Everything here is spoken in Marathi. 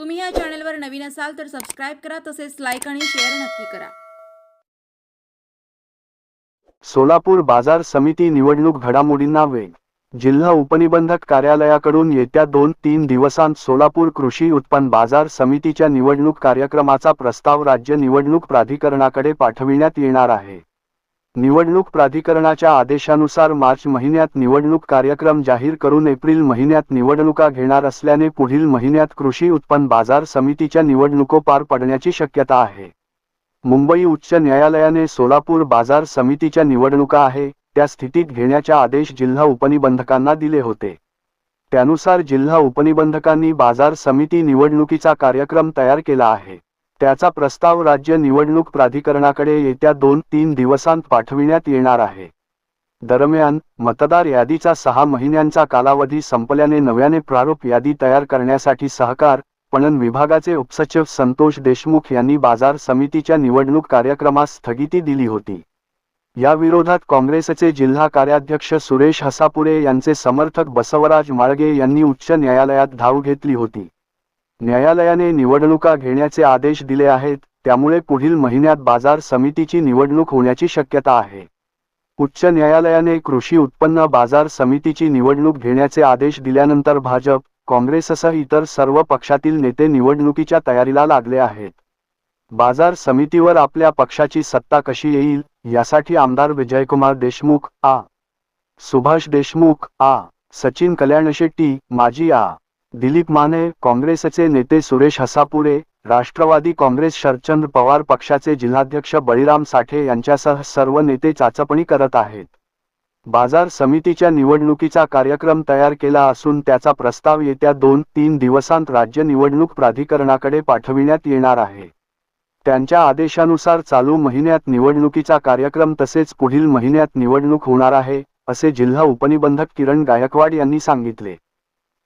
तुम्ही या चॅनलवर नवीन असाल तर सबस्क्राईब करा तसेच लाईक आणि शेअर नक्की करा. सोलापूर बाजार समिती निवडणूक घडामोडींना वेग. जिल्हा उपनिबंधक कार्यालयाकडून येत्या दोन तीन दिवसांत सोलापूर कृषी उत्पन्न बाजार समितीच्या निवडणूक कार्यक्रमाचा प्रस्ताव राज्य निवडणूक प्राधिकरणाकडे पाठविण्यात येणार आहे. निवडणूक प्राधिकरणाच्या आदेशानुसार मार्च महिन्यात निवडणूक कार्यक्रम जाहीर करून एप्रिल महिन्यात निवडणुका घेणार असल्याने पुढील महिन्यात कृषी उत्पन्न बाजार समितीच्या निवडणुको पार पडण्याची शक्यता आहे. मुंबई उच्च न्यायालयाने सोलापूर बाजार समितीच्या निवडणुका आहे त्या स्थितीत घेण्याचे आदेश जिल्हा उपनिबंधकांना दिले होते. त्यानुसार जिल्हा उपनिबंधकांनी बाजार समिती निवडणुकीचा कार्यक्रम तयार केला आहे. त्याचा प्रस्ताव राज्य निवडणूक प्राधिकरणाकडे येत्या दोन तीन दिवसांत पाठविण्यात येणार आहे. दरम्यान मतदार यादीचा सहा महिन्यांचा कालावधी संपल्याने नव्याने प्रारूप यादी तयार करण्यासाठी सहकार पणन विभागाचे उपसचिव संतोष देशमुख यांनी बाजार समितीच्या निवडणूक कार्यक्रमास स्थगिती दिली होती. या विरोधात काँग्रेसचे जिल्हा कार्याध्यक्ष सुरेश हसापुरे यांचे समर्थक बसवराज माळगे यांनी उच्च न्यायालयात धाव घेतली होती. न्यायालयाने निवडणुका घेण्याचे आदेश दिले आहेत त्यामुळे पुढील महिन्यात बाजार समितीची निवडणूक होण्याची शक्यता आहे. उच्च न्यायालयाने कृषी उत्पन्न बाजार समितीची निवडणूक घेण्याचे आदेश दिल्यानंतर भाजप काँग्रेससह इतर सर्व पक्षातील नेते निवडणुकीच्या तयारीला लागले आहेत. बाजार समितीवर आपल्या पक्षाची सत्ता कशी येईल यासाठी आमदार विजयकुमार देशमुख आ. सुभाष देशमुख आ. सचिन कल्याण शेट्टी माजी आ. दिलीप माने काँग्रेसचे नेते सुरेश हसापुरे राष्ट्रवादी काँग्रेस शरचंद्र पवार पक्षाचे जिल्हाध्यक्ष बळीराम साठे यांच्यासह सर्व नेते चाचपणी करत आहेत. बाजार समितीच्या निवडणुकीचा कार्यक्रम तयार केला असून त्याचा प्रस्ताव येत्या दोन तीन दिवसांत राज्य निवडणूक प्राधिकरणाकडे पाठविण्यात येणार आहे. त्यांच्या आदेशानुसार चालू महिन्यात निवडणुकीचा कार्यक्रम तसेच पुढील महिन्यात निवडणूक होणार आहे असे जिल्हा उपनिबंधक किरण गायकवाड यांनी सांगितले.